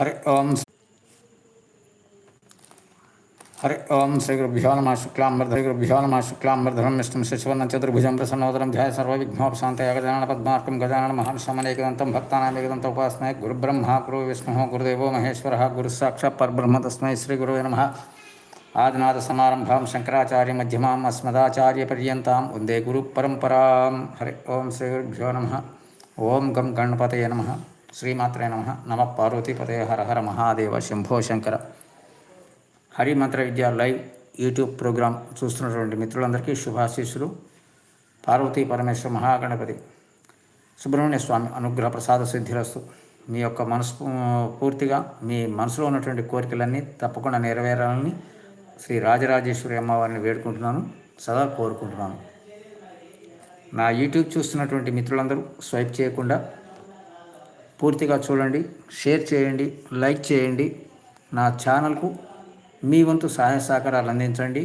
हरि ओम हरि ओम श्री गुरुभ्यो नम शुक्लांबर्ध गुरुभ्यो नम शुक्लांबर्धरम विष्णु शिशुवर्ण चतुर्भुज प्रसन्नोदर ध्याय सर्वघ्नोपात गजानन पद्मार्कम गजानन भक्ता भक्तानामेकदंत उपासनाय गुरुब्रह्मा, गुरु विष्णु, गुरुदेव महेश्वर गुरुसाक्षात् परब्रह्म तस्मै श्रीगुरवे नमः। आदिनादसमारम्भां शङ्कराचार्य मध्यमाम् अस्मदाचार्यपर्यन्तां वंदे हरे हरि ओं श्रीगुरुभ्यो नम। ओं गम गणपत नमः। శ్రీమాత్రే నమ. నమ పార్వతీపతే హర హర మహాదేవ శంభో శంకర. హరి మంత్ర విద్య లైవ్ యూట్యూబ్ ప్రోగ్రాం చూస్తున్నటువంటి మిత్రులందరికీ శుభాశీస్సులు. పార్వతీ పరమేశ్వర మహాగణపతి. సుబ్రహ్మణ్య స్వామి అనుగ్రహ ప్రసాద సిద్ధిరస్తు. మీ యొక్క మనసు పూర్తిగా మీ మనసులో ఉన్నటువంటి కోరికలన్నీ తప్పకుండా నెరవేరాలని శ్రీ రాజరాజేశ్వరి అమ్మవారిని వేడుకుంటున్నాను. సదా కోరుకుంటున్నాను. నా యూట్యూబ్ చూస్తున్నటువంటి మిత్రులందరూ స్వైప్ చేయకుండా పూర్తిగా చూడండి షేర్ చేయండి లైక్ చేయండి. నా ఛానల్కు మీ వంతు సహాయ సహకారాలు అందించండి.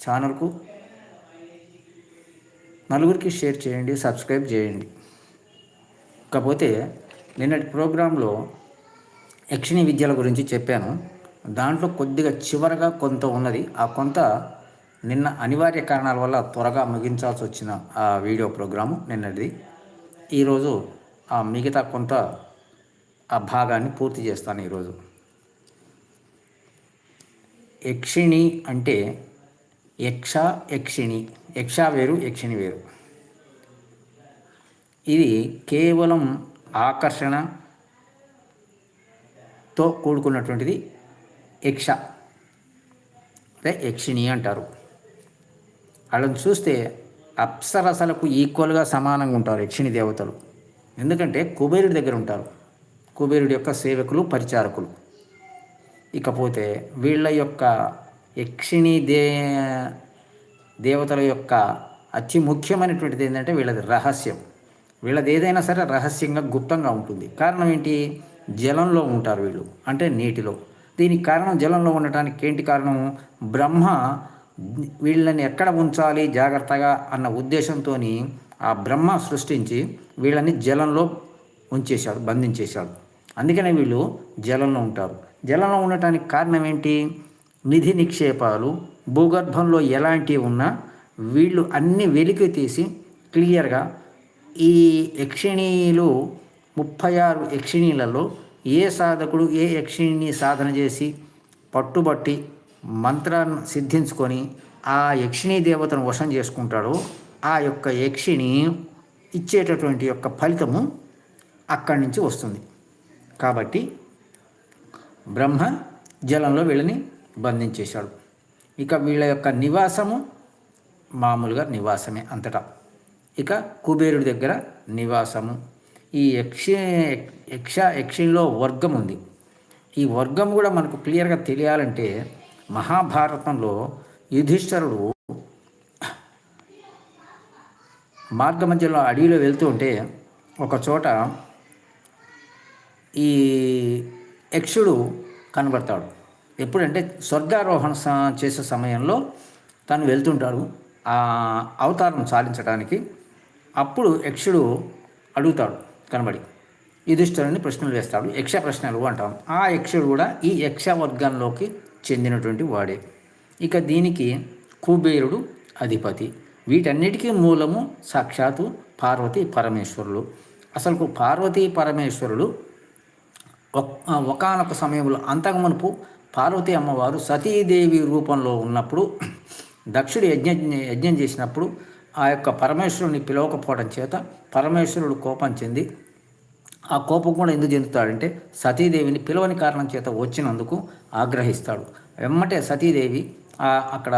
ఛానల్కు నలుగురికి షేర్ చేయండి సబ్స్క్రైబ్ చేయండి. కాకపోతే నిన్నటి ప్రోగ్రాంలో యక్షిణి విద్యల గురించి చెప్పాను. దాంట్లో కొద్దిగా చివరగా కొంత ఉన్నది. ఆ కొంత నిన్న అనివార్య కారణాల వల్ల త్వరగా ముగించాల్సి వచ్చిన ఆ వీడియో ప్రోగ్రాము నిన్నటిది. ఈరోజు ఆ మిగతా కొంత ఆ భాగాన్ని పూర్తి చేస్తాను ఈరోజు. యక్షిణి అంటే యక్ష యక్షిణి. యక్ష వేరు యక్షిణి వేరు. ఇది కేవలం ఆకర్షణతో కూడుకున్నటువంటిది యక్ష. అంటే యక్షిణి అంటారు. వాళ్ళని చూస్తే అప్సరసలకు ఈక్వల్గా సమానంగా ఉంటారు యక్షిణి దేవతలు. ఎందుకంటే కుబేరుడి దగ్గర ఉంటారు. కుబేరుడి యొక్క సేవకులు పరిచారకులు. ఇకపోతే వీళ్ళ యొక్క యక్షిణి దే దేవతల యొక్క అతి ముఖ్యమైనటువంటిది ఏంటంటే వీళ్ళది రహస్యం. వీళ్ళది ఏదైనా సరే రహస్యంగా గుప్తంగా ఉంటుంది. కారణం ఏంటి? జలంలో ఉంటారు వీళ్ళు. అంటే నీటిలో. దీనికి కారణం జలంలో ఉండటానికి ఏంటి కారణం? బ్రహ్మ వీళ్ళని ఎక్కడ ఉంచాలి జాగ్రత్తగా అన్న ఉద్దేశంతో ఆ బ్రహ్మ సృష్టించి వీళ్ళని జలంలో ఉంచేశాడు బంధించేశాడు. అందుకనే వీళ్ళు జలంలో ఉంటారు. జలంలో ఉండటానికి కారణం ఏంటి? నిధి నిక్షేపాలు భూగర్భంలో ఎలాంటివి ఉన్నా వీళ్ళు అన్ని వెలికి తీసి క్లియర్గా ఈ యక్షిణీలు ముప్పై ఆరు యక్షిణీలలో ఏ సాధకుడు ఏ యక్షిణిని సాధన చేసి పట్టుబట్టి మంత్రాన్ని సిద్ధించుకొని ఆ యక్షిణీ దేవతను వశం చేసుకుంటాడో ఆ యొక్క యక్షిణి ఇచ్చేటటువంటి యొక్క ఫలితము అక్కడి నుంచి వస్తుంది. కాబట్టి బ్రహ్మ జలంలో వీళ్ళని బంధించేశాడు. ఇక వీళ్ళ యొక్క నివాసము మామూలుగా నివాసమే అంతటా. ఇక కుబేరుడి దగ్గర నివాసము. ఈ యక్ష యక్ష యక్షిలో వర్గం ఉంది. ఈ వర్గం కూడా మనకు క్లియర్గా తెలియాలంటే మహాభారతంలో యుధిష్ఠరుడు మార్గ మధ్యలో అడవిలో వెళ్తూ ఉంటే ఒక చోట ఈ యక్షుడు కనబడతాడు. ఎప్పుడంటే స్వర్గారోహణ చేసే సమయంలో తను వెళ్తుంటాడు ఆ అవతారం సాధించడానికి అప్పుడు యక్షుడు అడుగుతాడు కనబడి యుధిష్ఠరుని ప్రశ్నలు వేస్తాడు యక్ష ప్రశ్నలు అంటాం. ఆ యక్షుడు కూడా ఈ యక్ష వర్గంలోకి చెందినటువంటి వాడే. ఇక దీనికి కుబేరుడు అధిపతి. వీటన్నిటికీ మూలము సాక్షాత్తు పార్వతీ పరమేశ్వరులు. అసలు పార్వతీ పరమేశ్వరులు ఒకనొక సమయంలో అంతకుమునుపు పార్వతీ అమ్మవారు సతీదేవి రూపంలో ఉన్నప్పుడు దక్షుడు యజ్ఞ యజ్ఞం చేసినప్పుడు ఆ యొక్క పరమేశ్వరుని పిలవకపోవడం చేత పరమేశ్వరుడు కోపం చెంది ఆ కోపం కూడా ఎందుకు చెందుతాడంటే సతీదేవిని పిలవని కారణం చేత వచ్చినందుకు ఆగ్రహిస్తాడు. వెమ్మటే సతీదేవి అక్కడ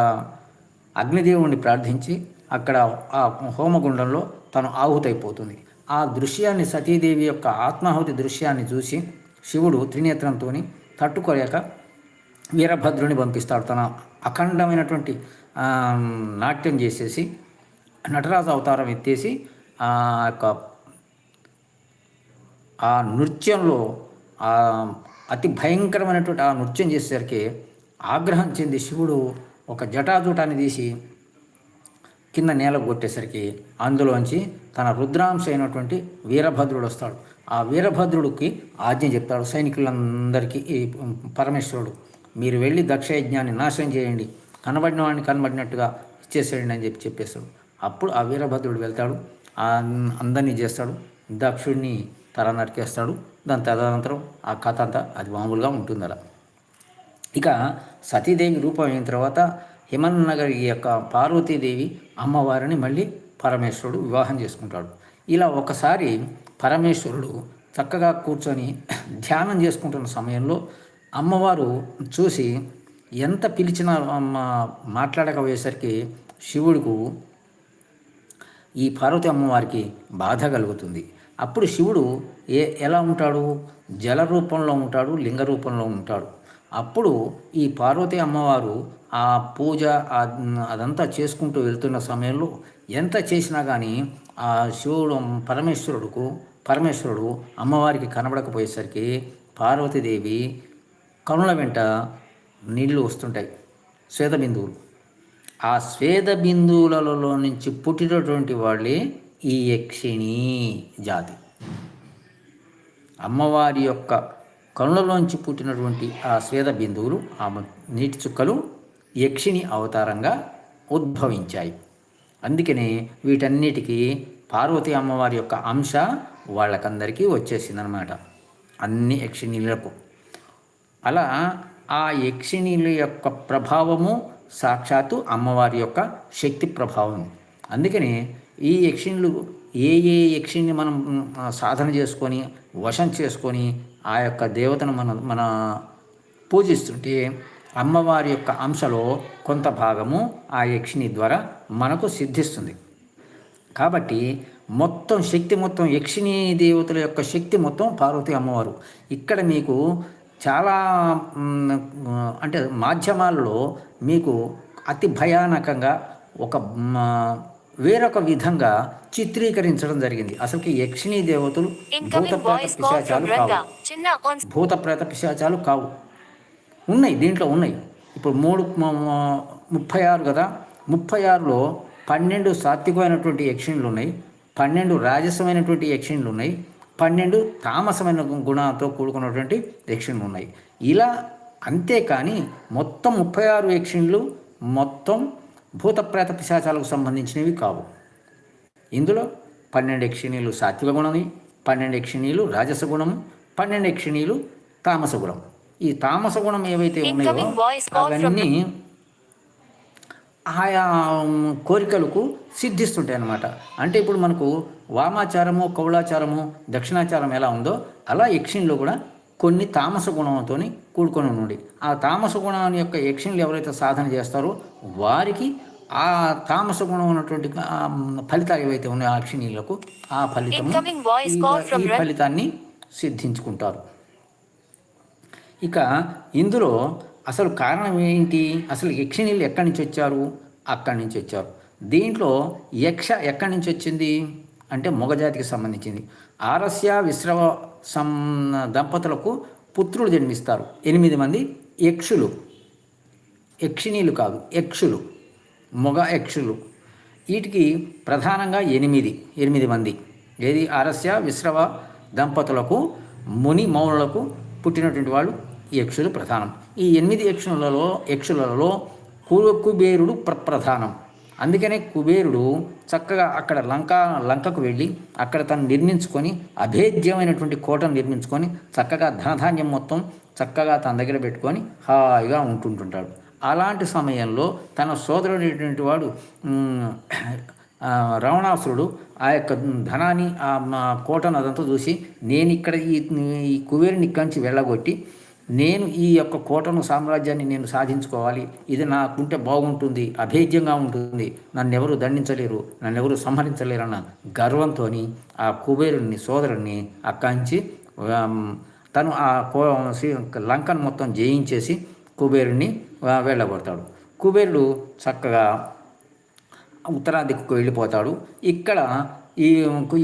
అగ్నిదేవుణ్ణి ప్రార్థించి అక్కడ ఆ హోమగుండంలో తను ఆహుతైపోతుంది. ఆ దృశ్యాన్ని సతీదేవి యొక్క ఆత్మాహుతి దృశ్యాన్ని చూసి శివుడు త్రినేత్రంతో తట్టుకోలేక వీరభద్రుని పంపిస్తాడు. తన అఖండమైనటువంటి నాట్యం చేసేసి నటరాజు అవతారం ఎత్తేసి ఆ యొక్క ఆ నృత్యంలో అతి భయంకరమైనటువంటి ఆ నృత్యం చేసేసరికి ఆగ్రహం చెంది శివుడు ఒక జటాజూటాన్ని తీసి కింద నేల కొట్టేసరికి అందులోంచి తన రుద్రాంశ అయినటువంటి వీరభద్రుడు వస్తాడు. ఆ వీరభద్రుడికి ఆజ్ఞ చెప్తాడు సైనికులందరికీ ఈ పరమేశ్వరుడు మీరు వెళ్ళి దక్ష యజ్ఞాన్ని నాశనం చేయండి కనబడిన వాడిని కనబడినట్టుగా ఇచ్చేసేయండి అని చెప్పి చెప్పేస్తాడు. అప్పుడు ఆ వీరభద్రుడు వెళ్తాడు ఆ అందరినీ చేస్తాడు దక్షుడిని తల నరికేస్తాడు దాని తదనంతరం ఆ కథ అంతా అది మామూలుగా ఉంటుంది అలా ఇక సతీదేవి రూపం అయిన తర్వాత హిమన్నగర్ ఈ యొక్క పార్వతీదేవి అమ్మవారిని మళ్ళీ పరమేశ్వరుడు వివాహం చేసుకుంటాడు. ఇలా ఒకసారి పరమేశ్వరుడు చక్కగా కూర్చొని ధ్యానం చేసుకుంటున్న సమయంలో అమ్మవారు చూసి ఎంత పిలిచినా మాట్లాడకపోయేసరికి శివుడుకు ఈ పార్వతి అమ్మవారికి బాధ కలుగుతుంది. అప్పుడు శివుడు ఏ ఎలా ఉంటాడు? జల రూపంలో ఉంటాడు లింగ రూపంలో ఉంటాడు. అప్పుడు ఈ పార్వతి అమ్మవారు ఆ పూజ అదంతా చేసుకుంటూ వెళ్తున్న సమయంలో ఎంత చేసినా కానీ ఆ శివుడు పరమేశ్వరుడుకు పరమేశ్వరుడు అమ్మవారికి కనబడకపోయేసరికి పార్వతీదేవి కనుల వెంట నీళ్ళు వస్తుంటాయి శ్వేత బిందువులు ఆ శ్వేత బిందువులలో నుంచి పుట్టినటువంటి వాళ్ళే ఈ యక్షిణీ జాతి. అమ్మవారి యొక్క కనులలోంచి పుట్టినటువంటి ఆ స్వేద బిందువులు ఆ నీటి చుక్కలు యక్షిణి అవతారంగా ఉద్భవించాయి. అందుకనే వీటన్నిటికీ పార్వతి అమ్మవారి యొక్క అంశ వాళ్ళకందరికీ వచ్చేసిందనమాట. అన్ని యక్షిణీలకు. అలా ఆ యక్షిణీల యొక్క ప్రభావము సాక్షాత్తు అమ్మవారి యొక్క శక్తి ప్రభావం. అందుకని ఈ యక్షిణులు ఏ ఏ యక్షిని మనం సాధన చేసుకొని వశం చేసుకొని ఆ యొక్క దేవతను మన మన పూజిస్తుంటే అమ్మవారి యొక్క అంశలో కొంత భాగము ఆ యక్షిని ద్వారా మనకు సిద్ధిస్తుంది. కాబట్టి మొత్తం శక్తి మొత్తం యక్షిణీ దేవతల యొక్క శక్తి మొత్తం పార్వతి అమ్మవారు. ఇక్కడ మీకు చాలా అంటే మాధ్యమాల్లో మీకు అతి భయానకంగా ఒక వేరొక విధంగా చిత్రీకరించడం జరిగింది. అసలుకి యక్షిణీ దేవతలు భూత ప్రేత పిశాచాలు కావు. భూత ప్రేత పిశాచాలు కావు. ఉన్నాయి దీంట్లో ఉన్నాయి. ఇప్పుడు మూడు ముప్పై ఆరు కదా? ముప్పై ఆరులో పన్నెండు సాత్వికమైనటువంటి యక్షిణులు ఉన్నాయి. పన్నెండు రాజసమైనటువంటి యక్షిణులు ఉన్నాయి. పన్నెండు తామసమైన గుణంతో కూడుకున్నటువంటి యక్షిణులు ఉన్నాయి. ఇలా అంతేకాని మొత్తం ముప్పై ఆరు యక్షిణులు మొత్తం భూతప్రేత పిశాచాలకు సంబంధించినవి కావు. ఇందులో పన్నెండు యక్షిణీలు సాత్విక గుణమి పన్నెండు యక్షిణీలు రాజస గుణము పన్నెండు యక్షిణీలు తామస గుణం ఈ తామస గుణం ఏవైతే ఉన్నాయో అవన్నీ ఆయా కోరికలకు సిద్ధిస్తుంటాయి అన్నమాట అంటే ఇప్పుడు మనకు వామాచారము కౌళాచారము దక్షిణాచారం ఎలా ఉందో అలా యక్షిణిలో కూడా కొన్ని తామస గుణంతో కూడుకొని ఉండి ఆ తామస గుణం యొక్క యక్షిణులు ఎవరైతే సాధన చేస్తారో వారికి ఆ తామస గుణం ఉన్నటువంటి ఫలితాలు ఏవైతే ఉన్నాయో ఆ యక్షిణీలకు ఆ ఫలితం ఈ ఫలితాన్ని సిద్ధించుకుంటారు. ఇక ఇందులో అసలు కారణం ఏంటి? అసలు యక్షిణీలు ఎక్కడి నుంచి వచ్చారు? అక్కడి నుంచి వచ్చారు. దీంట్లో యక్ష ఎక్కడి నుంచి వచ్చింది? అంటే మొగజాతికి సంబంధించింది. ఆరస్య విశ్రవ సం దంపతులకు పుత్రులు జన్మిస్తారు. ఎనిమిది మంది యక్షులు. యక్షిణీలు కాదు యక్షులు. మొగ యక్షులు. వీటికి ప్రధానంగా ఎనిమిది ఎనిమిది మంది. ఏది ఆరస్య విశ్రవ దంపతులకు ముని మౌనులకు పుట్టినటువంటి వాళ్ళు యక్షులు ప్రధానం. ఈ ఎనిమిది యక్షులలో యక్షులలో కుబేరుడు ప్రప్రధానం. అందుకనే కుబేరుడు చక్కగా అక్కడ లంక లంకకు వెళ్ళి అక్కడ తను నిర్మించుకొని అభేద్యమైనటువంటి కోటను నిర్మించుకొని చక్కగా ధనధాన్యం మొత్తం చక్కగా తన దగ్గర పెట్టుకొని హాయిగా ఉంటుంటుంటాడు. అలాంటి సమయంలో తన సోదరుడైనటువంటి వాడు రావణాసురుడు ఆ యొక్క ధనాన్ని ఆ కోటను అదంతా చూసి నేను ఇక్కడ ఈ కుబేరుని ఇక్కడి నుంచి వెళ్ళగొట్టి నేను ఈ యొక్క కోటను సామ్రాజ్యాన్ని నేను సాధించుకోవాలి. ఇది నాకుంటే బాగుంటుంది అభేద్యంగా ఉంటుంది. నన్నెవరు దండించలేరు నన్నెవరు సంహరించలేరన్న గర్వంతో ఆ కుబేరుని సోదరుణ్ణి అక్కాంచి తను ఆ కో లంకను మొత్తం జయించేసి కుబేరుణ్ణి వెళ్ళగొడతాడు కుబేరుడు చక్కగా ఉత్తరా దిక్కుకు వెళ్ళిపోతాడు. ఇక్కడ ఈ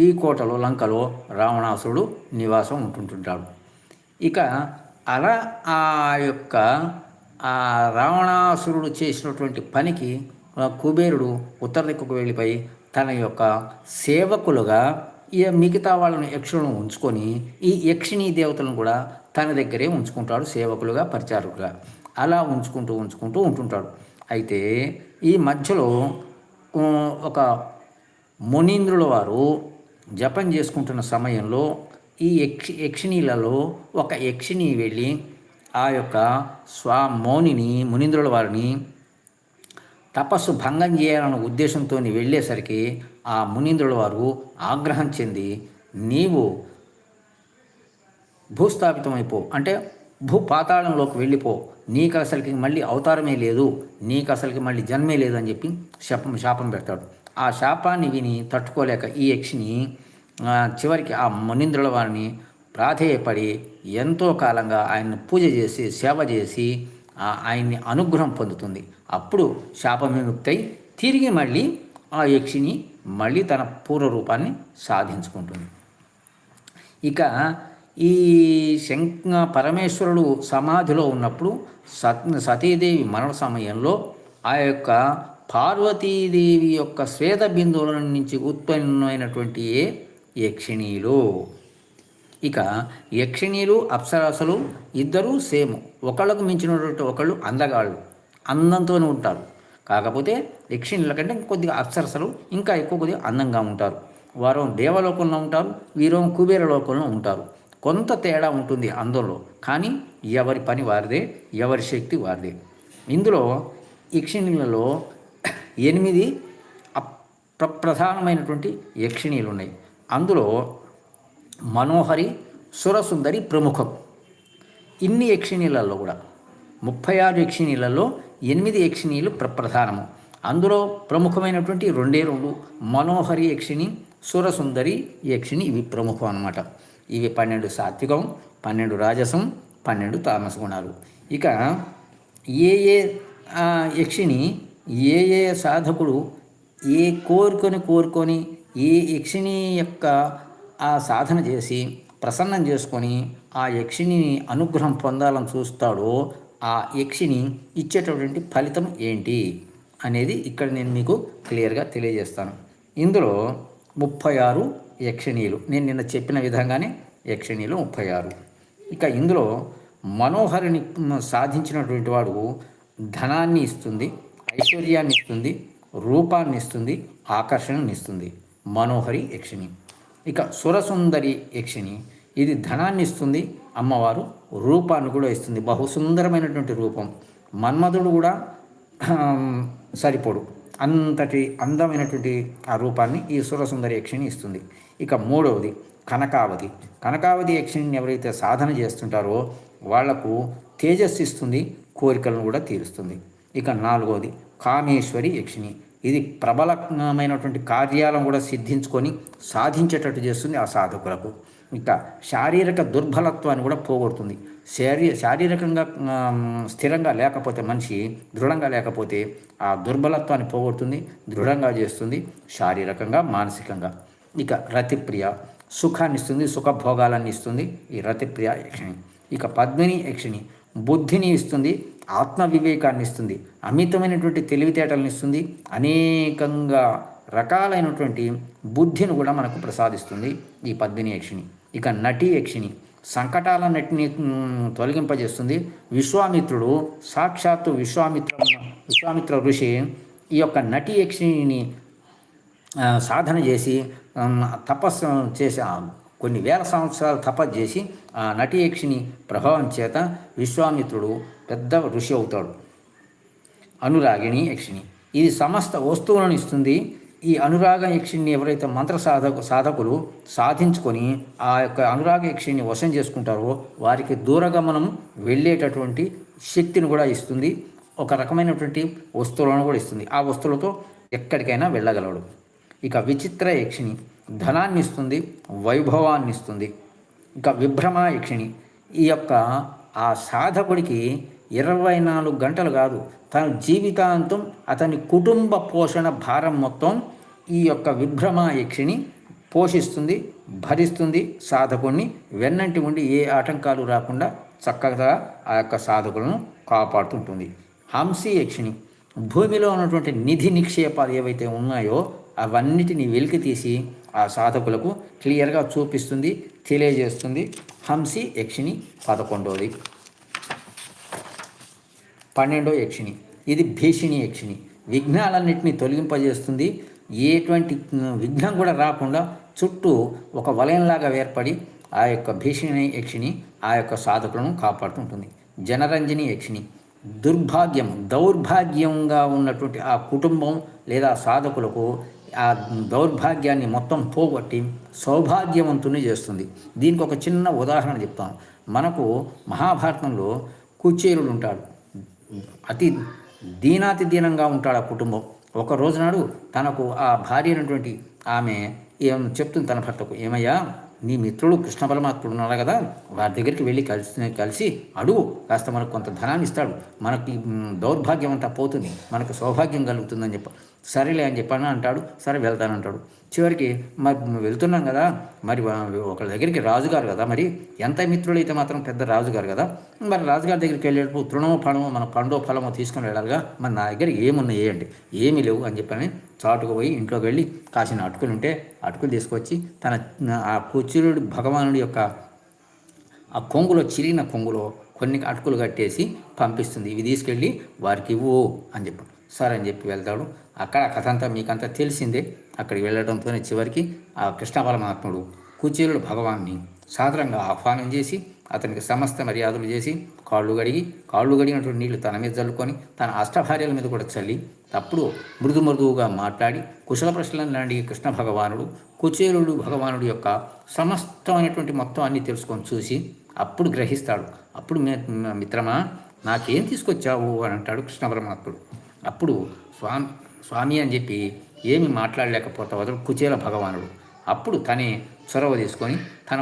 ఈ కోటలో లంకలో రావణాసురుడు నివాసం ఉంటుంటుంటాడు. ఇక అలా ఆ యొక్క ఆ రావణాసురుడు చేసినటువంటి పనికి కుబేరుడు ఉత్తర దిక్కుకు వెళ్ళిపోయి తన యొక్క సేవకులుగా ఈ మిగతా వాళ్ళను యక్షులను ఉంచుకొని ఈ యక్షిణీ దేవతలను కూడా తన దగ్గరే ఉంచుకుంటాడు సేవకులుగా పరిచారుగా అలా ఉంచుకుంటూ ఉంచుకుంటూ ఉంటుంటాడు. అయితే ఈ మధ్యలో ఒక మునీంద్రుల వారు జపం చేసుకుంటున్న సమయంలో ఈ యక్షి యక్షిణీలలో ఒక యక్షిణి వెళ్ళి ఆ యొక్క స్వా మౌనిని మునీంద్రుల వారిని తపస్సు భంగం చేయాలన్న ఉద్దేశంతో వెళ్ళేసరికి ఆ మునీంద్రుల వారు ఆగ్రహం చెంది నీవు భూస్థాపితమైపో. అంటే భూ పాతాళంలోకి వెళ్ళిపో. నీకు అసలుకి మళ్ళీ అవతారమే లేదు. నీకు అసలుకి మళ్ళీ జన్మే లేదు అని చెప్పి శాపం శాపం పెడతాడు. ఆ శాపాన్ని విని తట్టుకోలేక ఈ యక్షిని చివరికి ఆ మునీంద్రుల వారిని ప్రాధేయపడి ఎంతో కాలంగా ఆయన్ని పూజ చేసి సేవ చేసి ఆయన్ని అనుగ్రహం పొందుతుంది. అప్పుడు శాపవిముక్తై తిరిగి మళ్ళీ ఆ యక్షిని మళ్ళీ తన పూర్వ రూపాన్ని సాధించుకుంటుంది. ఇక ఈ శంక పరమేశ్వరుడు సమాధిలో ఉన్నప్పుడు సత్ సతీదేవి మరణ సమయంలో ఆ యొక్క పార్వతీదేవి యొక్క శ్వేత బిందువుల నుంచి ఉత్పన్నమైనటువంటి ఏ యక్షిణీలు. ఇక యక్షిణీలు అప్సరాసలు ఇద్దరూ సేమ్. ఒకళ్ళకు మించినటువంటి ఒకళ్ళు అందగాళ్ళు. అందంతోనే ఉంటారు. కాకపోతే యక్షిణీల కంటే కొద్దిగా అప్సరసలు ఇంకా ఎక్కువ కొద్దిగా అందంగా ఉంటారు. వారు దేవలోకంలో ఉంటారు వీరం కుబేర లోకంలో ఉంటారు. కొంత తేడా ఉంటుంది అందులో కానీ ఎవరి పని వారిదే ఎవరి శక్తి వారిదే. ఇందులో యక్షిణీలలో ఎనిమిది ప్రధానమైనటువంటి యక్షిణీలు ఉన్నాయి అందులో మనోహరి సురసుందరి ప్రముఖం. ఇన్ని యక్షిణీలలో కూడా ముప్పై ఆరు యక్షిణీలలో ఎనిమిది యక్షిణీలు ప్ర ప్రధానము. అందులో ప్రముఖమైనటువంటి రెండే రెండు మనోహరి యక్షిణి సురసుందరి యక్షిణి ఇవి ప్రముఖం అన్నమాట. ఇవి పన్నెండు సాత్వికం పన్నెండు రాజసం పన్నెండు తామస గుణాలు. ఇక ఏ ఏ యక్షిని ఏ ఏ సాధకుడు ఏ కోరుకొని కోరుకొని ఏ యక్షిని యొక్క ఆ సాధన చేసి ప్రసన్నం చేసుకొని ఆ యక్షిణిని అనుగ్రహం పొందాలని చూస్తాడో ఆ యక్షిని ఇచ్చేటటువంటి ఫలితం ఏంటి అనేది ఇక్కడ నేను మీకు క్లియర్గా తెలియజేస్తాను. ఇందులో ముప్పై ఆరు యక్షిణీలు. నేను నిన్న చెప్పిన విధంగానే యక్షిణీలు ముప్పై ఆరు. ఇక ఇందులో మనోహరిని సాధించినటువంటి వాడు ధనాన్ని ఇస్తుంది ఐశ్వర్యాన్ని ఇస్తుంది రూపాన్ని ఇస్తుంది ఆకర్షణని ఇస్తుంది. మనోహరి యక్షిణి. ఇక సురసుందరి యక్షిణి. ఇది ధనాన్ని ఇస్తుంది అమ్మవారు రూపాన్ని కూడా ఇస్తుంది. బహు సుందరమైనటువంటి రూపం. మన్మధుడు కూడా సరిపోడు. అంతటి అందమైనటువంటి ఆ రూపాన్ని ఈ సురసుందరి యక్షిణి ఇస్తుంది. ఇక మూడవది కనకావతి కనకావతి యక్షిణిని ఎవరైతే సాధన చేస్తుంటారో వాళ్ళకు తేజస్సు ఇస్తుంది కోరికలను కూడా తీరుస్తుంది. ఇక నాలుగవది కామేశ్వరి యక్షిణి. ఇది ప్రబలమైనటువంటి కార్యాలను కూడా సిద్ధించుకొని సాధించేటట్టు చేస్తుంది ఆ సాధకులకు. ఇంకా శారీరక దుర్బలత్వాన్ని కూడా పోగొడుతుంది. శారీ శారీరకంగా స్థిరంగా లేకపోతే మనిషి దృఢంగా లేకపోతే ఆ దుర్బలత్వాన్ని పోగొడుతుంది దృఢంగా చేస్తుంది శారీరకంగా మానసికంగా. ఇక రతిప్రియ సుఖాన్ని ఇస్తుంది సుఖభోగాలన్నీ ఇస్తుంది ఈ రతిప్రియ యక్షిణి. ఇక పద్మిని యక్షిణి బుద్ధిని ఇస్తుంది ఆత్మ వివేకాన్ని ఇస్తుంది అమితమైనటువంటి తెలివితేటలను ఇస్తుంది అనేకంగా రకాలైనటువంటి బుద్ధిని కూడా మనకు ప్రసాదిస్తుంది ఈ పద్మిని యక్షిణి. ఇక నటి యక్షిణి సంకటాల నటిని తొలగింపజేస్తుంది. విశ్వామిత్రుడు సాక్షాత్తు విశ్వామిత్ర విశ్వామిత్ర ఋషి ఈ యొక్క నటి యక్షిణిని సాధన చేసి తపస్సు చేసి కొన్ని వేల సంవత్సరాలు తపస్సు చేసి ఆ నటి యక్షిని ప్రభావం చేత విశ్వామిత్రుడు పెద్ద ఋషి అవుతాడు. అనురాగిణి యక్షిణి. ఇది సమస్త వస్తువులను ఇస్తుంది. ఈ అనురాగ యక్షిణిని ఎవరైతే మంత్ర సాధకు సాధకులు సాధించుకొని ఆ యొక్క అనురాగ యక్షిణిని వశం చేసుకుంటారో వారికి దూరగమనం వెళ్ళేటటువంటి శక్తిని కూడా ఇస్తుంది. ఒక రకమైనటువంటి వస్తువులను కూడా ఇస్తుంది. ఆ వస్తువులతో ఎక్కడికైనా వెళ్ళగలడు. ఇక విచిత్ర యక్షిణి ధనాన్ని ఇస్తుంది వైభవాన్ని ఇస్తుంది ఇక విభ్రమ యక్షిణి ఈ యొక్క ఆ సాధకుడికి ఇరవై నాలుగు గంటలు కాదు తన జీవితాంతం అతని కుటుంబ పోషణ భారం మొత్తం ఈ యొక్క విభ్రమ యక్షిణి పోషిస్తుంది భరిస్తుంది సాధకుడిని వెన్నంటి ఉండి ఏ ఆటంకాలు రాకుండా చక్కగా ఆ యొక్క సాధకులను కాపాడుతుంటుంది. హంసి యక్షిణి భూమిలో ఉన్నటువంటి నిధి నిక్షేపాలు ఏవైతే ఉన్నాయో అవన్నిటిని వెలికి తీసి ఆ సాధకులకు క్లియర్గా చూపిస్తుంది తెలియజేస్తుంది. హంసి యక్షిణి పదకొండవది పన్నెండో యక్షిణి. ఇది భీషిణి యక్షిణి. విఘ్నాలన్నింటినీ తొలగింపజేస్తుంది. ఎటువంటి విఘ్నం కూడా రాకుండా చుట్టూ ఒక వలయంలాగా ఏర్పడి ఆ యొక్క భీషిణి యక్షిణి ఆ యొక్క సాధకులను కాపాడుతుంటుంది. జనరంజని యక్షిణి. దుర్భాగ్యం దౌర్భాగ్యంగా ఉన్నటువంటి ఆ కుటుంబం లేదా సాధకులకు ఆ దౌర్భాగ్యాన్ని మొత్తం పోగొట్టి సౌభాగ్యవంతుని చేస్తుంది. దీనికి ఒక చిన్న ఉదాహరణ చెప్తాను. మనకు మహాభారతంలో కుచేరుడు ఉంటాడు. అతి దీనాతి దీనంగా ఉంటాడు ఆ కుటుంబం. ఒక రోజునాడు తనకు ఆ భార్య అయినటువంటి ఆమె ఏం చెప్తుంది తన భర్తకు ఏమయ్యా నీ మిత్రుడు కృష్ణ పరమాత్ముడు ఉన్నాడు కదా వారి దగ్గరికి వెళ్ళి కలిసి కలిసి అడుగు. కాస్త మనకు కొంత ధనాన్ని ఇస్తాడు. మనకి దౌర్భాగ్యం అంతా పోతుంది. మనకు సౌభాగ్యం కలుగుతుందని చెప్పారు సరేలే అని చెప్పాను అంటాడు సరే వెళ్తానంటాడు చివరికి మరి వెళ్తున్నాం కదా మరి ఒకళ్ళ దగ్గరికి రాజుగారు కదా మరి ఎంత మిత్రులైతే మాత్రం పెద్ద రాజుగారు కదా మరి రాజుగారి దగ్గరికి వెళ్ళేటప్పుడు తృణమో ఫలమో మన పండో ఫలమో తీసుకొని వెళ్ళాలిగా మరి నా దగ్గర ఏమున్నాయి ఏంటి? ఏమీ లేవు అని చెప్పని చాటుకు పోయి ఇంట్లోకి వెళ్ళి కాసిన అటుకులు ఉంటే అటుకులు తీసుకొచ్చి తన ఆ కుచురుడు భగవానుడి యొక్క ఆ కొంగులో చిరిగిన కొంగులో కొన్ని అటుకులు కట్టేసి పంపిస్తుంది. ఇవి తీసుకెళ్ళి వారికి ఇవ్వు అని చెప్పాడు. సరే అని చెప్పి వెళ్తాడు. అక్కడ కథ అంతా మీకంతా తెలిసిందే. అక్కడికి వెళ్ళడంతోనే చివరికి ఆ కృష్ణ పరమాత్ముడు కుచేలుడు భగవాన్ని సాధారణంగా ఆహ్వానం చేసి అతనికి సమస్త మర్యాదలు చేసి కాళ్ళు గడిగి కాళ్ళు గడిగినటువంటి నీళ్ళు తన మీద చల్లుకొని తన అష్టభార్యల మీద కూడా చల్లి అప్పుడు మృదు మృదువుగా మాట్లాడి కుశల ప్రశ్నలను అడిగి కృష్ణ భగవానుడు కుచేలుడు భగవానుడు యొక్క సమస్తమైనటువంటి మొత్తం అన్ని తెలుసుకొని చూసి అప్పుడు గ్రహిస్తాడు. అప్పుడు మి- మిత్రమా నాకేం తీసుకొచ్చావు అని అంటాడు కృష్ణ పరమాత్ముడు అప్పుడు స్వామి స్వామి అని చెప్పి ఏమి మాట్లాడలేకపోతావు కుచేల భగవానుడు. అప్పుడు తనే చొరవ తీసుకొని తన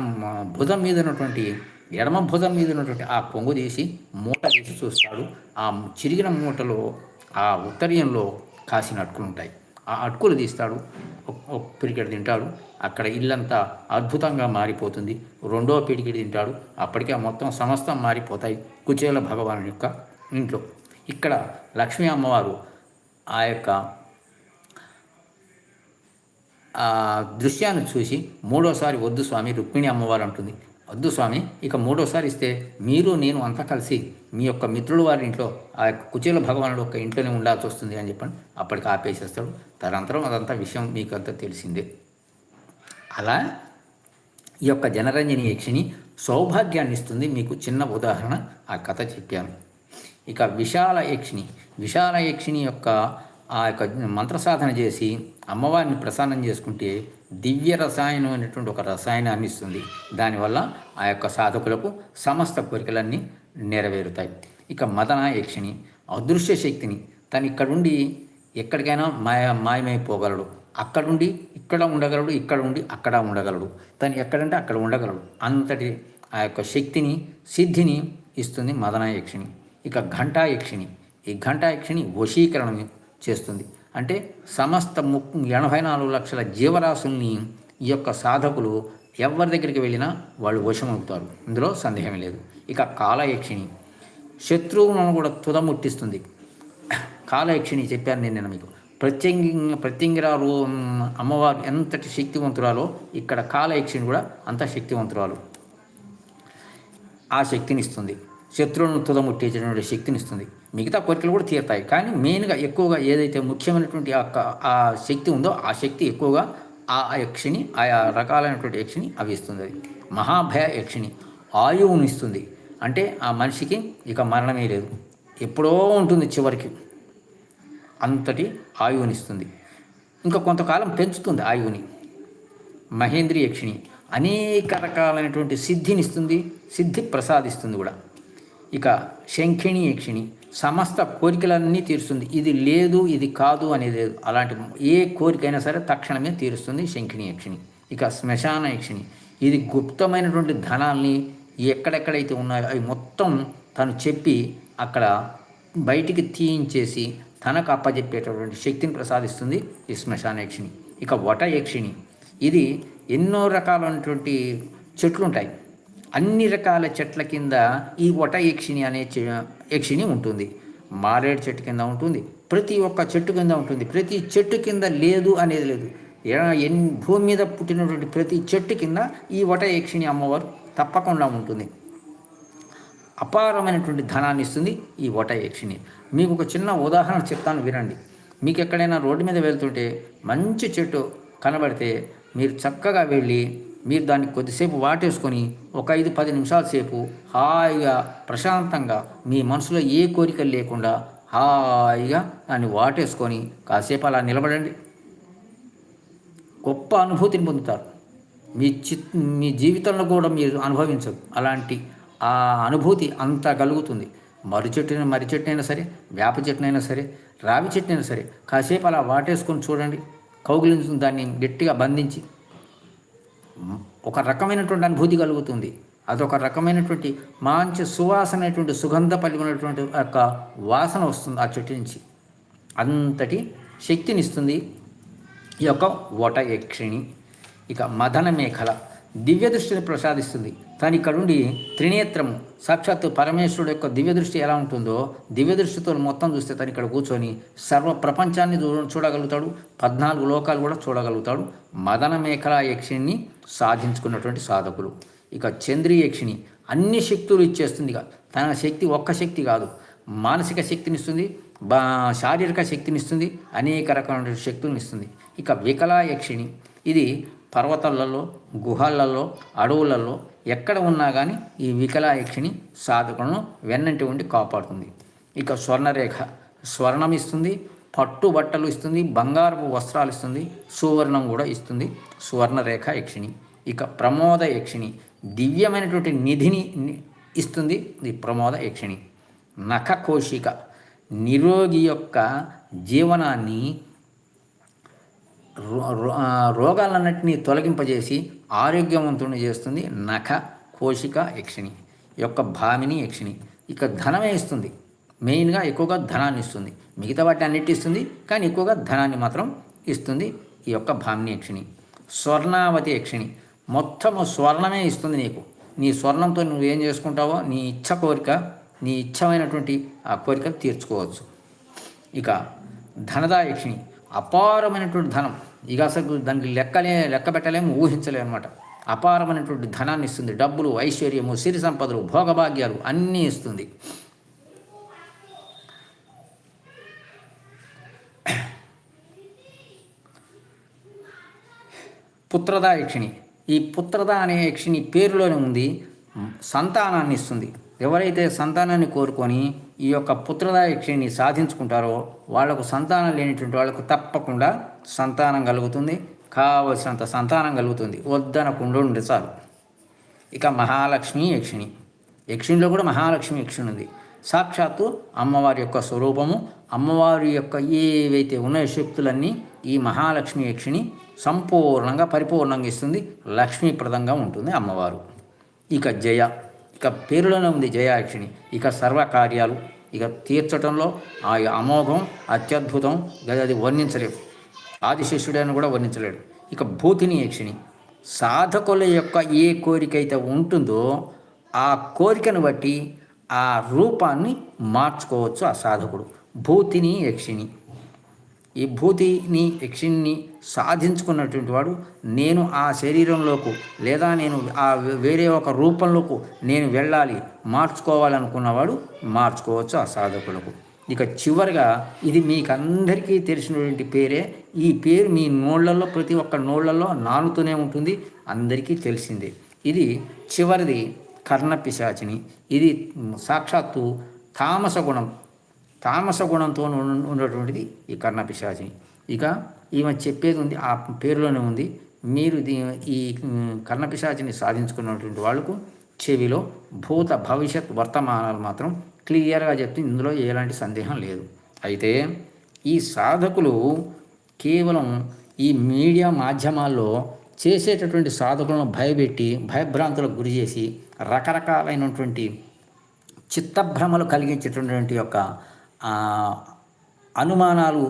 భుజం మీద ఉన్నటువంటి ఎడమ భుజం మీద ఉన్నటువంటి ఆ కొంగు తీసి మూట తీసి చూస్తాడు. ఆ చిరిగిన మూటలో ఆ ఉత్తరీయంలో కాసిన అటుకులు ఉంటాయి. ఆ అటుకులు తీస్తాడు. ఒక- ఒక పిడికెడు తింటాడు. అక్కడ ఇల్లంతా అద్భుతంగా మారిపోతుంది. రెండో పిడికెడు తింటాడు. అప్పటికే మొత్తం సమస్తం మారిపోతాయి కుచేల భగవాను యొక్క ఇంట్లో. ఇక్కడ లక్ష్మీ అమ్మవారు ఆ యొక్క దృశ్యాన్ని చూసి మూడోసారి వద్దు స్వామి రుక్మిణి అమ్మవారు అంటుంది. వద్దు స్వామి ఇక మూడోసారి ఇస్తే మీరు నేను అంతా కలిసి మీ యొక్క మిత్రుడు వారి ఇంట్లో ఆ యొక్క కుచేల భగవానుడు యొక్క ఇంట్లోనే ఉండాల్సి వస్తుంది అని చెప్పండి అప్పటికి ఆపేసేస్తాడు. తదనంతరం అదంతా విషయం మీకు అంతా తెలిసిందే. అలా ఈ యొక్క జనరంజని యక్షిని సౌభాగ్యాన్ని ఇస్తుంది మీకు చిన్న ఉదాహరణ ఆ కథ చెప్పాను. ఇక విశాల యక్షిని విశాల యక్షిని యొక్క ఆ యొక్క మంత్ర సాధన చేసి అమ్మవారిని ప్రసన్నం చేసుకుంటే దివ్య రసాయనం అనేటువంటి ఒక రసాయనాన్ని ఇస్తుంది. దానివల్ల ఆ యొక్క సాధకులకు సమస్త కోరికలన్నీ నెరవేరుతాయి. ఇక మదన యక్షిని అదృశ్య శక్తిని తను ఇక్కడుండి ఎక్కడికైనా మాయ మాయమైపోగలడు. అక్కడుండి ఇక్కడ ఉండగలడు ఇక్కడ ఉండి అక్కడ ఉండగలడు. తను ఎక్కడంటే అక్కడ ఉండగలడు. అంతటి ఆ యొక్క శక్తిని సిద్ధిని ఇస్తుంది మదన యక్షిణి ఇక ఘంటా యక్షిణి ఈ ఘంటా యక్షిణి వశీకరణం చేస్తుంది. అంటే సమస్త ము ఎనభై నాలుగు లక్షల జీవరాశుల్ని ఈ యొక్క సాధకులు ఎవరి దగ్గరికి వెళ్ళినా వాళ్ళు వశమవుతారు. ఇందులో సందేహం లేదు. ఇక కాలయక్షిణి. శత్రువులను కూడా తుదముట్టిస్తుంది. కాలయక్షిణి చెప్పాను నేను నిన్న మీకు. ప్రత్యంగి ప్రత్యంగిరాలు అమ్మవారు ఎంతటి శక్తివంతురాలో ఇక్కడ కాలయక్షిణి కూడా అంత శక్తివంతురాలు. ఆ శక్తిని ఇస్తుంది. శత్రువులను తుదముట్టేటటువంటి శక్తిని ఇస్తుంది మిగతా కోరికలు కూడా తీరుతాయి. కానీ మెయిన్గా ఎక్కువగా ఏదైతే ముఖ్యమైనటువంటి ఆ ఆ శక్తి ఉందో ఆ శక్తి ఎక్కువగా ఆ యక్షిని ఆయా రకాలైనటువంటి యక్షిని అవి ఇస్తుంది అది మహాభయ యక్షిని ఆయువుని ఇస్తుంది. అంటే ఆ మనిషికి ఇక మరణమే లేదు. ఎప్పుడో ఉంటుంది చివరికి. అంతటి ఆయువునిస్తుంది ఇంకా కొంతకాలం పెంచుతుంది ఆయువుని. మహేంద్రి యక్షిణి అనేక రకాలైనటువంటి సిద్ధినిస్తుంది సిద్ధి ప్రసాదిస్తుంది కూడా. ఇక శంఖిణి యక్షిణి సమస్త కోరికలన్నీ తీరుస్తుంది. ఇది లేదు ఇది కాదు అనేది లేదు. అలాంటి ఏ కోరికైనా సరే తక్షణమే తీరుస్తుంది శంఖిణి యక్షిణి. ఇక శ్మశాన యక్షిణి. ఇది గుప్తమైనటువంటి ధనాల్ని ఎక్కడెక్కడైతే ఉన్నాయో అవి మొత్తం తను చెప్పి అక్కడ బయటికి తీయించేసి తనకు అప్పజెప్పేటటువంటి శక్తిని ప్రసాదిస్తుంది ఈ శ్మశాన యక్షిణి. ఇక వట యక్షిణి. ఇది ఎన్నో రకాలైనటువంటి చెట్లు ఉంటాయి అన్ని రకాల చెట్ల కింద ఈ వట యక్షిణి అనే చె- యక్షిణి ఉంటుంది. మారేడు చెట్టు కింద ఉంటుంది. ప్రతి ఒక్క చెట్టు కింద ఉంటుంది. ప్రతి చెట్టు కింద లేదు అనేది లేదు. ఎన్ని భూమి మీద పుట్టినటువంటి ప్రతి చెట్టు కింద ఈ వట యక్షిణి అమ్మవారు తప్పకుండా ఉంటుంది. అపారమైనటువంటి ధనాన్ని ఇస్తుంది ఈ వట యక్షిణి. మీకు ఒక చిన్న ఉదాహరణ చెప్తాను వినండి. మీకు ఎక్కడైనా రోడ్డు మీద వెళ్తుంటే మంచి చెట్టు కనబడితే మీరు చక్కగా వెళ్ళి మీరు దాన్ని కొద్దిసేపు వాటేసుకొని ఒక ఐదు పది నిమిషాల సేపు హాయిగా ప్రశాంతంగా మీ మనసులో ఏ కోరికలు లేకుండా హాయిగా దాన్ని వాటేసుకొని కాసేపు అలా నిలబడండి. గొప్ప అనుభూతిని పొందుతారు. మీ చిత్ మీ జీవితంలో కూడా మీరు అనుభవించరు. అలాంటి ఆ అనుభూతి అంతా కలుగుతుంది. మర్రి చెట్టున మర్రి చెట్టునైనా సరే వేప చెట్టునైనా సరే రావి చెట్టునైనా సరే కాసేపు అలా వాటేసుకొని చూడండి. కౌగిలించుకుని దాన్ని గట్టిగా బంధించి ఒక రకమైనటువంటి అనుభూతి కలుగుతుంది. అదొక రకమైనటువంటి మంచి సువాసనటువంటి సుగంధ పలిగినటువంటి యొక్క వాసన వస్తుంది ఆ చెట్టు నుంచి. అంతటి శక్తినిస్తుంది ఈ యొక్క వట యక్షిణి ఇక మదన మేఖల. దివ్య దృష్టిని ప్రసాదిస్తుంది. తను ఇక్కడుండి త్రినేత్రము సాక్షాత్తు పరమేశ్వరుడు యొక్క దివ్య దృష్టి ఎలా ఉంటుందో దివ్య దృష్టితో మొత్తం చూస్తే తను ఇక్కడ కూర్చొని సర్వ ప్రపంచాన్ని చూ- చూడగలుగుతాడు పద్నాలుగు లోకాలు కూడా చూడగలుగుతాడు మదన మేఖల యక్షిణిని సాధించుకున్నటువంటి సాధకులు. ఇక చంద్రీ యక్షిణి అన్ని శక్తులు ఇచ్చేస్తుంది ఇక. తన శక్తి ఒక్క శక్తి కాదు మానసిక శక్తినిస్తుంది బా శారీరక శక్తినిస్తుంది అనేక రకమైన శక్తులను ఇస్తుంది. ఇక వికలా యక్షిణి ఇది పర్వతాలలో గుహలలో అడవులలో ఎక్కడ ఉన్నా కానీ ఈ వికలాయక్షిని సాధకులను వెన్నంటి ఉండి కాపాడుతుంది. ఇక స్వర్ణరేఖ స్వర్ణం ఇస్తుంది పట్టు బట్టలు ఇస్తుంది బంగారపు వస్త్రాలు ఇస్తుంది సువర్ణం కూడా ఇస్తుంది సువర్ణరేఖ యక్షిణి. ఇక ప్రమోద యక్షిణి దివ్యమైనటువంటి నిధిని ఇస్తుంది ఈ ప్రమోద యక్షిణి. నఖ కోశిక నిరోగి యొక్క జీవనాన్ని రోగాలన్నింటినీ తొలగింపజేసి ఆరోగ్యవంతుని చేస్తుంది నఖ కోశిక యక్షిణి. యొక్క భామిని యక్షిణి. ఇక ధనమే ఇస్తుంది. మెయిన్గా ఎక్కువగా ధనాన్ని ఇస్తుంది. మిగతా వాటి అన్నిటి ఇస్తుంది కానీ ఎక్కువగా ధనాన్ని మాత్రం ఇస్తుంది ఈ యొక్క భామిని యక్షిణి. స్వర్ణావతి యక్షిణి. మొత్తము స్వర్ణమే ఇస్తుంది నీకు. నీ స్వర్ణంతో నువ్వు ఏం చేసుకుంటావో నీ ఇచ్చ కోరిక నీ ఇచ్చమైనటువంటి ఆ కోరిక తీర్చుకోవచ్చు. ఇక ధనదా యక్షిణి. అపారమైనటువంటి ధనం. ఇక అసలు దానికి లెక్కలే లెక్క పెట్టలేము ఊహించలేము అనమాట అపారమైనటువంటి ధనాన్ని ఇస్తుంది. డబ్బులు ఐశ్వర్యము సిరి సంపదలు భోగభాగ్యాలు అన్నీ ఇస్తుంది. పుత్రదా యక్షిణి. ఈ పుత్రద అనే యక్షిణి పేరులోనే ఉంది. సంతానాన్ని ఇస్తుంది. ఎవరైతే సంతానాన్ని కోరుకొని ఈ యొక్క పుత్రదాయక్షిణిని సాధించుకుంటారో వాళ్ళకు సంతానం లేనిటువంటి వాళ్ళకు తప్పకుండా సంతానం కలుగుతుంది. కావలసినంత సంతానం కలుగుతుంది. వద్దనకుండా ఉండే చాలు. ఇక మహాలక్ష్మి యక్షిణి. యక్షిణిలో కూడా మహాలక్ష్మి యక్షిణి ఉంది. సాక్షాత్తు అమ్మవారి యొక్క స్వరూపము అమ్మవారి యొక్క ఏవైతే ఉన్నాయో శక్తులన్నీ ఈ మహాలక్ష్మి యక్షిణి సంపూర్ణంగా పరిపూర్ణంగా ఇస్తుంది. లక్ష్మీప్రదంగా ఉంటుంది అమ్మవారు. ఇక జయ. ఇక పేరులోనే ఉంది జయాక్షిణి ఇక సర్వకార్యాలు ఇక తీర్చటంలో ఆ అమోఘం అత్యద్భుతం ఇక అది వర్ణించలేవు ఆదిశేషుడని కూడా వర్ణించలేడు. ఇక భూతిని యక్షిణి. సాధకుల యొక్క ఏ కోరిక అయితే ఉంటుందో ఆ కోరికను బట్టి ఆ రూపాన్ని మార్చుకోవచ్చు ఆ సాధకుడు. భూతిని యక్షిణి. ఈ భూతిని యక్షిణిని సాధించుకున్నటువంటి వాడు. నేను ఆ శరీరంలోకి లేదా నేను ఆ వేరే ఒక రూపంలోకి నేను వెళ్ళాలి మార్చుకోవాలనుకున్నవాడు మార్చుకోవచ్చు ఆ సాధకులకు. ఇక చివరిగా ఇది మీకు అందరికీ తెలిసినటువంటి పేరే. ఈ పేరు మీ నోళ్ళలో ప్రతి ఒక్క నోళ్ళలో నానుతూనే ఉంటుంది అందరికీ తెలిసిందే. ఇది చివరిది కర్ణ పిశాచిని. ఇది సాక్షాత్తు తామస గుణం తామస గుణంతో ఉన్నటువంటిది ఈ కర్ణ పిశాచిని. ఇక ఈమె చెప్పేది ఉంది ఆ పేరులోనే ఉంది. మీరు దీ ఈ కర్ణపిశాచిని సాధించుకున్నటువంటి వాళ్ళకు చెవిలో భూత భవిష్యత్ వర్తమానాలు మాత్రం క్లియర్గా చెప్తే ఇందులో ఎలాంటి సందేహం లేదు. అయితే ఈ సాధకులు కేవలం ఈ మీడియా మాధ్యమాల్లో చేసేటటువంటి సాధకులను భయపెట్టి భయభ్రాంతులకు గురి చేసి రకరకాలైనటువంటి చిత్తభ్రమలు కలిగించేటటువంటి యొక్క అనుమానాలు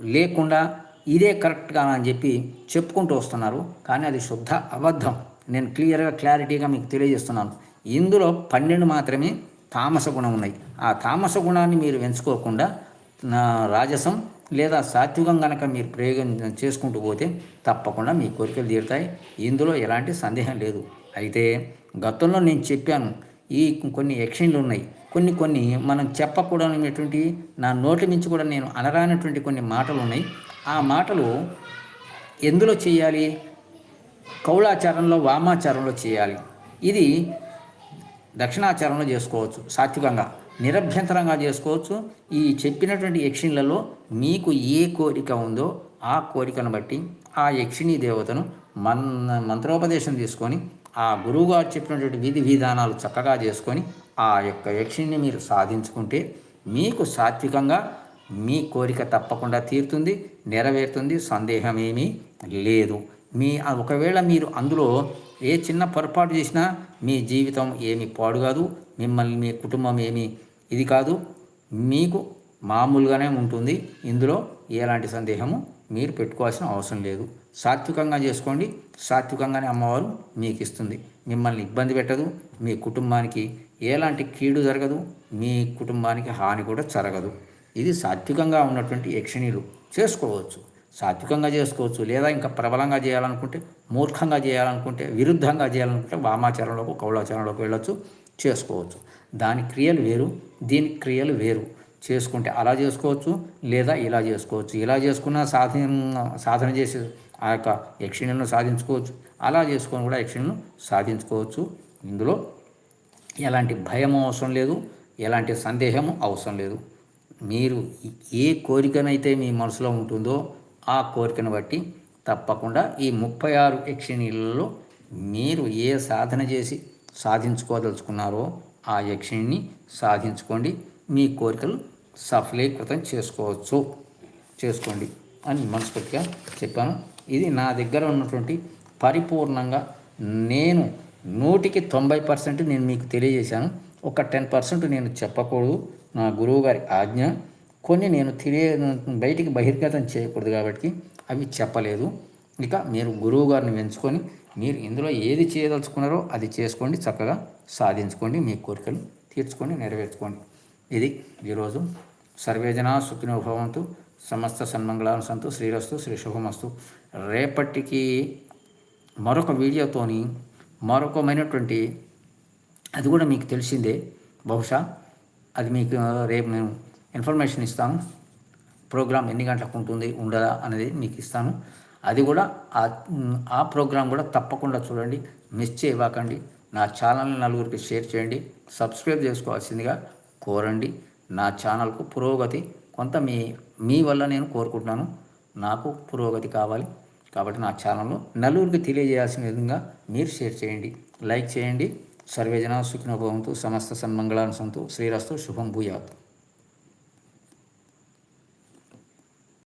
లేకుండా ఇదే కరెక్ట్గా అని చెప్పి చెప్పుకుంటూ వస్తున్నారు. కానీ అది శుద్ధ అబద్ధం. నేను క్లియర్గా క్లారిటీగా మీకు తెలియజేస్తున్నాను. ఇందులో పన్నెండు మాత్రమే తామస గుణం ఉన్నాయి. ఆ తామస గుణాన్ని మీరు ఎంచుకోకుండా నా రాజసం లేదా సాత్వికం కనుక మీరు ప్రయోగం చేసుకుంటూ పోతే తప్పకుండా మీ కోరికలు తీరుతాయి. ఇందులో ఎలాంటి సందేహం లేదు. అయితే గతంలో నేను చెప్పాను ఈ కొన్ని ఎక్షన్లు ఉన్నాయి. కొన్ని కొన్ని మనం చెప్పకూడనటువంటి నా నోటి నుంచి కూడా నేను అనరానటువంటి కొన్ని మాటలు ఉన్నాయి. ఆ మాటలు ఎందులో చేయాలి? కౌళాచారంలో వామాచారంలో చేయాలి. ఇది దక్షిణాచారంలో చేసుకోవచ్చు సాత్వికంగా నిరభ్యంతరంగా చేసుకోవచ్చు. ఈ చెప్పినటువంటి యక్షిణులలో మీకు ఏ కోరిక ఉందో ఆ కోరికను బట్టి ఆ యక్షిణీ దేవతను మన్ మంత్రోపదేశం తీసుకొని ఆ గురువుగారు చెప్పినటువంటి విధి విధానాలు చక్కగా చేసుకొని ఆ యొక్క యక్షిణిని మీరు సాధించుకుంటే మీకు సాత్వికంగా మీ కోరిక తప్పకుండా తీరుతుంది నెరవేరుతుంది సందేహమేమీ లేదు. మీ ఒకవేళ మీరు అందులో ఏ చిన్న పొరపాటు చేసినా మీ జీవితం ఏమి పాడు కాదు మిమ్మల్ని మీ కుటుంబం ఏమి ఇది కాదు మీకు మామూలుగానే ఉంటుంది. ఇందులో ఎలాంటి సందేహము మీరు పెట్టుకోవాల్సిన అవసరం లేదు. సాత్వికంగా చేసుకోండి సాత్వికంగానే అమ్మవారు మీకు ఇస్తుంది. మిమ్మల్ని ఇబ్బంది పెట్టదు. మీ కుటుంబానికి ఎలాంటి కీడు జరగదు. మీ కుటుంబానికి హాని కూడా జరగదు. ఇది సాత్వికంగా ఉన్నటువంటి యక్షిణీలు చేసుకోవచ్చు. సాత్వికంగా చేసుకోవచ్చు. లేదా ఇంకా ప్రబలంగా చేయాలనుకుంటే మూర్ఖంగా చేయాలనుకుంటే విరుద్ధంగా చేయాలనుకుంటే వామాచారంలోకి కౌలాచారంలోకి వెళ్ళొచ్చు చేసుకోవచ్చు. దాని క్రియలు వేరు దీని క్రియలు వేరు. చేసుకుంటే అలా చేసుకోవచ్చు లేదా ఇలా చేసుకోవచ్చు. ఇలా చేసుకున్న సాధన సాధన చేసే ఆ యొక్క యక్షిణను సాధించుకోవచ్చు. అలా చేసుకొని కూడా యక్షిణను సాధించుకోవచ్చు. ఇందులో ఎలాంటి భయం అవసరం లేదు. ఎలాంటి సందేహము అవసరం లేదు. మీరు ఏ కోరికనైతే మీ మనసులో ఉంటుందో ఆ కోరికను బట్టి తప్పకుండా ఈ ముప్పై ఆరు యక్షిణీలలో మీరు ఏ సాధన చేసి సాధించుకోదలుచుకున్నారో ఆ యక్షిణిని సాధించుకోండి. మీ కోరికలు సఫలీకృతం చేసుకోవచ్చు. చేసుకోండి అని మనస్ఫూర్తిగా చెప్పాను. ఇది నా దగ్గర ఉన్నటువంటి పరిపూర్ణంగా నేను నూటికి తొంభై పర్సెంట్ నేను మీకు తెలియజేశాను. ఒక టెన్ పర్సెంట్ నేను చెప్పకూడదు. నా గురువు గారి ఆజ్ఞ. కొన్ని నేను తెలియ బయటికి బహిర్గతం చేయకూడదు కాబట్టి అవి చెప్పలేదు. ఇక మీరు గురువు గారిని పెంచుకొని మీరు ఇందులో ఏది చేయదలుచుకున్నారో అది చేసుకోండి. చక్కగా సాధించుకోండి. మీ కోరికలు తీర్చుకొని నెరవేర్చుకోండి. ఇది ఈరోజు సర్వేజన సుఖినోభవంతు సమస్త సన్మంగళాను సంతు శ్రీరస్తు. శ్రీ శుభమస్తు. రేపటికి మరొక వీడియోతోని మరొకమైనటువంటి అది కూడా మీకు తెలిసిందే. బహుశా అది మీకు రేపు నేను ఇన్ఫర్మేషన్ ఇస్తాను. ప్రోగ్రామ్ ఎన్ని గంటలకు ఉంటుంది ఉండదా అనేది మీకు ఇస్తాను. అది కూడా ఆ ప్రోగ్రాం కూడా తప్పకుండా చూడండి. మిస్ చేయవాకండి నా ఛానల్ని నలుగురికి షేర్ చేయండి. సబ్స్క్రైబ్ చేసుకోవాల్సిందిగా కోరండి. నా ఛానల్కు పురోగతి కొంత మీ మీ వల్ల నేను కోరుకుంటున్నాను. నాకు పురోగతి కావాలి. కాబట్టి నా ఛానల్లో నలుగురికి తెలియజేయాల్సిన విధంగా మీరు షేర్ చేయండి. లైక్ చేయండి. సర్వేజన సుఖినోభవంతు సమస్త సన్మంగళాన్ని సంతు శ్రీరస్తు శుభం భూయాత్.